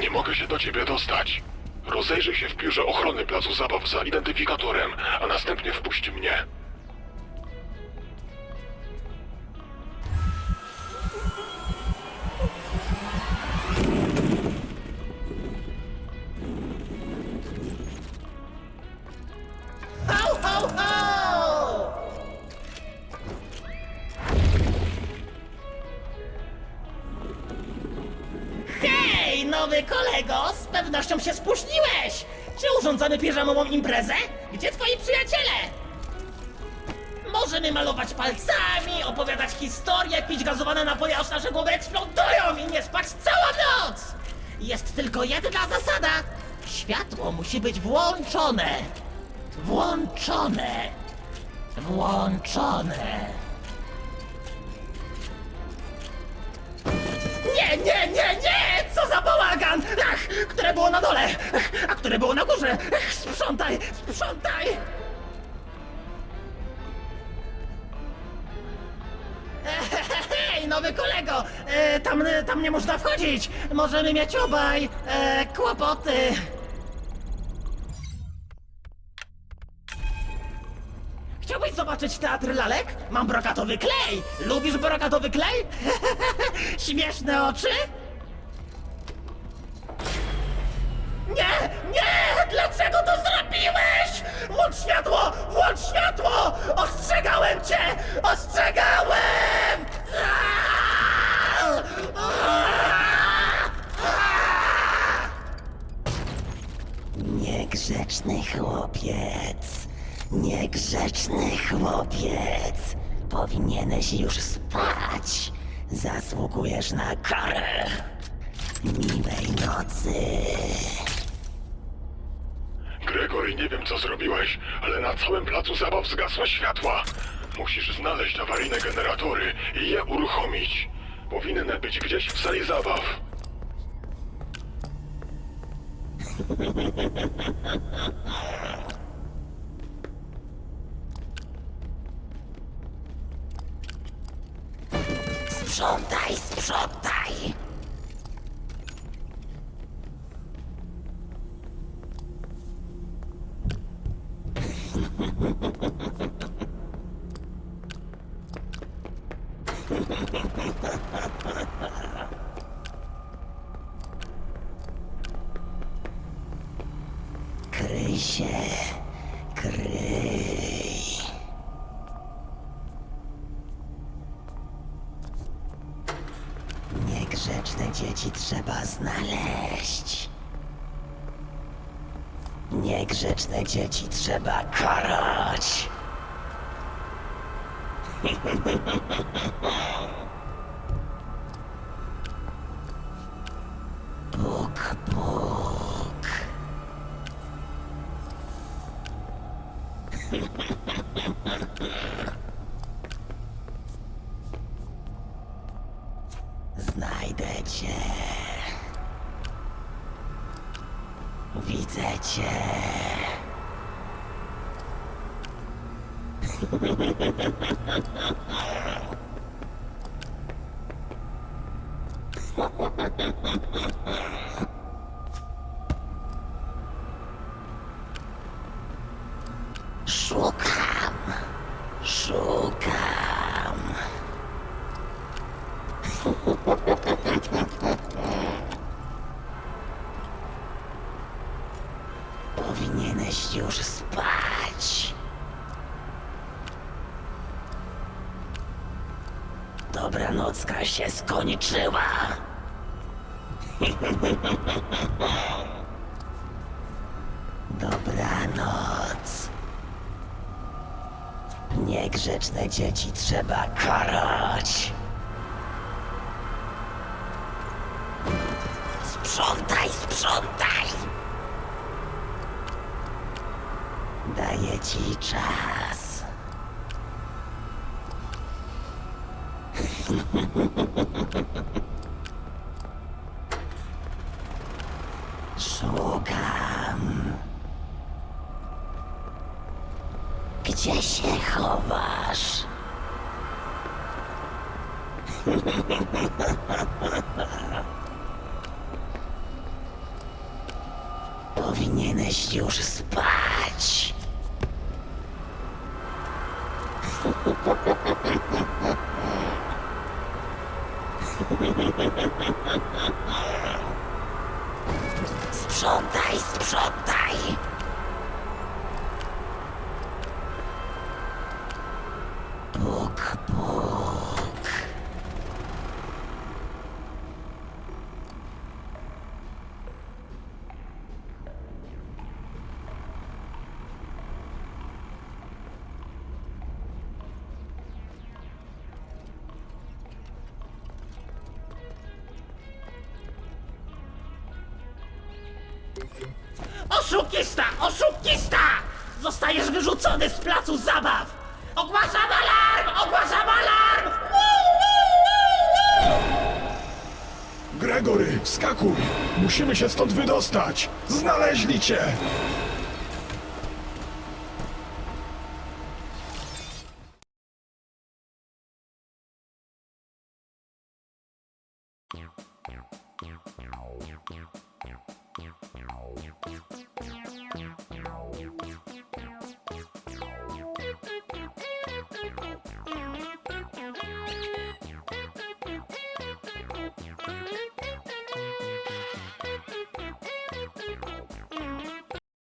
Nie mogę się do ciebie dostać. Rozejrzyj się w biurze ochrony placu zabaw za identyfikatorem, a następnie wpuść mnie. Nowy kolego! Z pewnością się spóźniłeś! Czy urządzamy piżamową imprezę? Gdzie twoi przyjaciele? Możemy malować palcami, opowiadać historie, pić gazowane napoje, aż nasze głowy eksplodują i nie spać całą noc! Jest tylko jedna zasada. Światło musi być włączone. Włączone. Włączone. Które było na dole, a które było na górze! Sprzątaj, sprzątaj! Hej, nowy kolego! E, tam, tam nie można wchodzić! Możemy mieć obaj e, kłopoty! Chciałbyś zobaczyć teatr lalek? Mam brokatowy klej! Lubisz brokatowy klej? Śmieszne oczy? Niegrzeczny chłopiec. Niegrzeczny chłopiec. Powinieneś już spać. Zasługujesz na karę. Miłej nocy. Gregory, nie wiem co zrobiłeś, ale na całym placu zabaw zgasły światła. Musisz znaleźć awaryjne generatory i je uruchomić. Powinny być gdzieś w sali zabaw. Sprzątaj, sprzątaj. Się, kryj. Niegrzeczne dzieci trzeba znaleźć. Niegrzeczne dzieci trzeba karać. Bóg, Bóg. Znajdę cię. Widzę cię. Szukam. Powinieneś już spać. Dobranocka się skończyła. Dobranoc. Niegrzeczne dzieci trzeba karać. Sprzątaj, sprzątaj! daję ci czas. Szukam. Gdzie się chowasz? Powinieneś już spać. Sprzątaj, sprzątaj! Oszukista! Oszukista! Zostajesz wyrzucony z placu zabaw! Ogłaszam alarm! Ogłaszam alarm! Gregory, skakuj! Musimy się stąd wydostać! Znaleźli cię! Yeah. Thank you.